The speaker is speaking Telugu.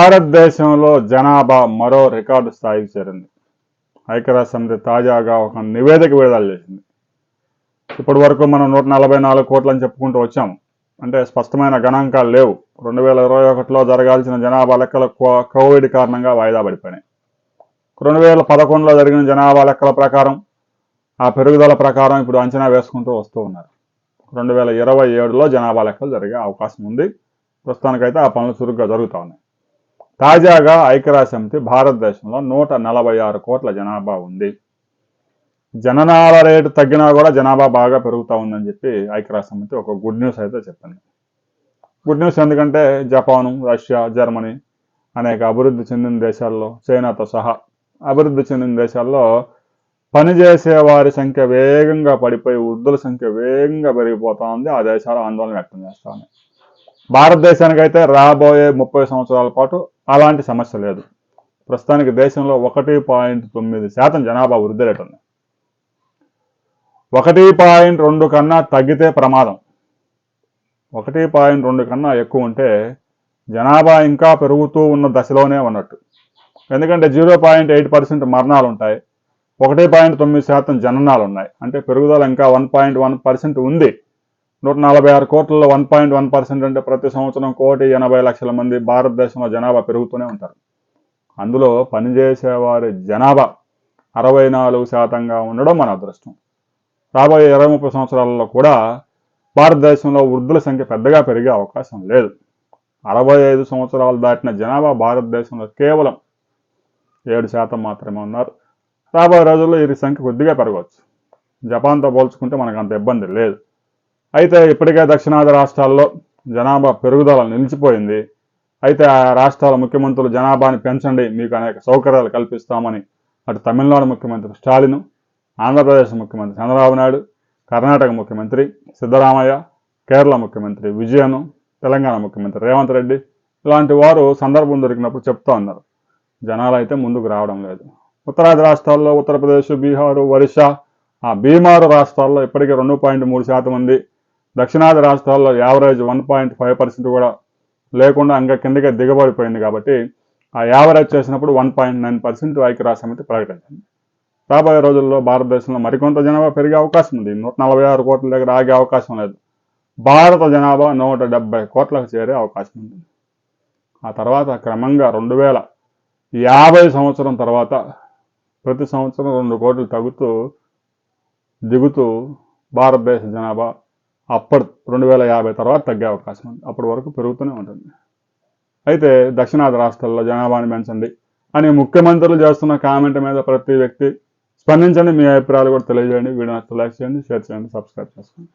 భారతదేశంలో జనాభా మరో రికార్డు స్థాయికి చేరింది. ఐక్యరాజ్య సమితి తాజాగా ఒక నివేదిక విడుదల చేసింది. ఇప్పటి వరకు మనం నూట నలభై నాలుగు కోట్లు అని చెప్పుకుంటూ వచ్చాము అంటే స్పష్టమైన గణాంకాలు లేవు. రెండు వేల ఇరవై ఒకటిలో జరగాల్సిన జనాభా లెక్కలు కో- కోవిడ్ కారణంగా వాయిదా పడిపోయినాయి. రెండు వేల పదకొండులో జరిగిన జనాభా లెక్కల ప్రకారం ఆ పెరుగుదల ప్రకారం ఇప్పుడు అంచనా వేసుకుంటూ వస్తూ ఉన్నారు. రెండు వేల ఇరవై ఏడులో జనాభా లెక్కలు జరిగే అవకాశం ఉంది. ప్రస్తుతానికైతే ఆ పనులు చురుగ్గా జరుగుతూ ఉన్నాయి. తాజాగా ఐక్యరాజ్యసమితి భారతదేశంలో నూట నలభై ఆరు కోట్ల జనాభా ఉంది. జననాల రేటు తగ్గినా కూడా జనాభా బాగా పెరుగుతూ ఉందని చెప్పి ఐక్యరాజ్యసమితి ఒక గుడ్ న్యూస్ అయితే చెప్పింది. గుడ్ న్యూస్ ఎందుకంటే జపాను రష్యా జర్మనీ అనేక అభివృద్ధి చెందిన దేశాల్లో చైనాతో సహా అభివృద్ధి చెందిన దేశాల్లో పనిచేసే వారి సంఖ్య వేగంగా పడిపోయి వృద్ధుల సంఖ్య వేగంగా పెరిగిపోతా ఉంది. ఆ దేశాలు ఆందోళన వ్యక్తం చేస్తా ఉన్నాయి. భారతదేశానికైతే రాబోయే ముప్పై సంవత్సరాల పాటు అలాంటి సమస్య లేదు. ప్రస్తుతానికి దేశంలో ఒకటి పాయింట్ తొమ్మిది శాతం జనాభా వృద్ధి రేటు ఉంది. ఒకటి పాయింట్ రెండు కన్నా తగ్గితే ప్రమాదం. ఒకటి పాయింట్ రెండు కన్నా ఎక్కువ ఉంటే జనాభా ఇంకా పెరుగుతూ ఉన్న దశలోనే ఉన్నట్టు. ఎందుకంటే జీరో పాయింట్ ఎయిట్ పర్సెంట్ మరణాలు ఉంటాయి. ఒకటి పాయింట్ తొమ్మిది శాతం జననాలు ఉన్నాయి. అంటే పెరుగుదల ఇంకా వన్ పాయింట్ వన్ పర్సెంట్ ఉంది. నూట నలభై ఆరు కోట్లలో వన్ పాయింట్ వన్ పర్సెంట్ అంటే ప్రతి సంవత్సరం కోటి ఎనభై లక్షల మంది భారతదేశంలో జనాభా పెరుగుతూనే ఉంటారు. అందులో పనిచేసేవారి జనాభా అరవై నాలుగు శాతంగా ఉండడం మన అదృష్టం. రాబోయే ఇరవై ముప్పై సంవత్సరాలలో కూడా భారతదేశంలో వృద్ధుల సంఖ్య పెద్దగా పెరిగే అవకాశం లేదు. అరవై ఐదు సంవత్సరాలు దాటిన జనాభా భారతదేశంలో కేవలం ఏడు శాతం మాత్రమే ఉన్నారు. రాబోయే రోజుల్లో ఈ సంఖ్య కొద్దిగా పెరగవచ్చు. జపాన్తో పోల్చుకుంటే మనకు అంత ఇబ్బంది లేదు. అయితే ఇప్పటికే దక్షిణాది రాష్ట్రాల్లో జనాభా పెరుగుదల నిలిచిపోయింది. అయితే ఆ రాష్ట్రాల ముఖ్యమంత్రులు జనాభాని పెంచండి మీకు అనేక సౌకర్యాలు కల్పిస్తామని అటు తమిళనాడు ముఖ్యమంత్రి స్టాలిన్ ఆంధ్రప్రదేశ్ ముఖ్యమంత్రి చంద్రబాబు నాయుడు కర్ణాటక ముఖ్యమంత్రి సిద్ధరామయ్య కేరళ ముఖ్యమంత్రి విజయన్ తెలంగాణ ముఖ్యమంత్రి రేవంత్ రెడ్డి ఇలాంటి వారు సందర్భం దొరికినప్పుడు చెప్తా ఉన్నారు. జనాలు అయితే ముందుకు రావడం లేదు. ఉత్తరాది రాష్ట్రాల్లో ఉత్తరప్రదేశ్ బీహారు ఒరిస్సా ఆ బీమారు రాష్ట్రాల్లో ఇప్పటికే రెండు పాయింట్ మూడు శాతం ఉంది దక్షిణాది రాష్ట్రాల్లో average one point five percent కూడా లేకుండా ఇంకా కిందకే దిగబడిపోయింది కాబట్టి ఆ యావరేజ్ చేసినప్పుడు వన్ పాయింట్ నైన్ పర్సెంట్ ఐక్యరాజ్య సమితి ప్రకటించింది. రాబోయే రోజుల్లో భారతదేశంలో మరికొంత జనాభా పెరిగే అవకాశం ఉంది. నూట నలభై ఆరు కోట్ల దగ్గర ఆగే అవకాశం లేదు. భారత జనాభా నూట డెబ్బై కోట్లకు చేరే అవకాశం ఉంది. ఆ తర్వాత క్రమంగా రెండు వేల యాభై సంవత్సరం తర్వాత ప్రతి సంవత్సరం రెండు కోట్లు తగ్గుతూ దిగుతూ భారతదేశ జనాభా అప్పటి రెండు వేల యాభై తర్వాత తగ్గే అవకాశం ఉంది. అప్పటి వరకు పెరుగుతూనే ఉంటుంది. అయితే దక్షిణాది రాష్ట్రాల్లో జనాభాని పెంచండి అని ముఖ్యమంత్రులు చేస్తున్న కామెంట్ మీద ప్రతి వ్యక్తి స్పందించండి. మీ అభిప్రాయాలు కూడా తెలియజేయండి. వీడియో నచ్చితే లైక్ చేయండి షేర్ చేయండి సబ్స్క్రైబ్ చేసుకోండి.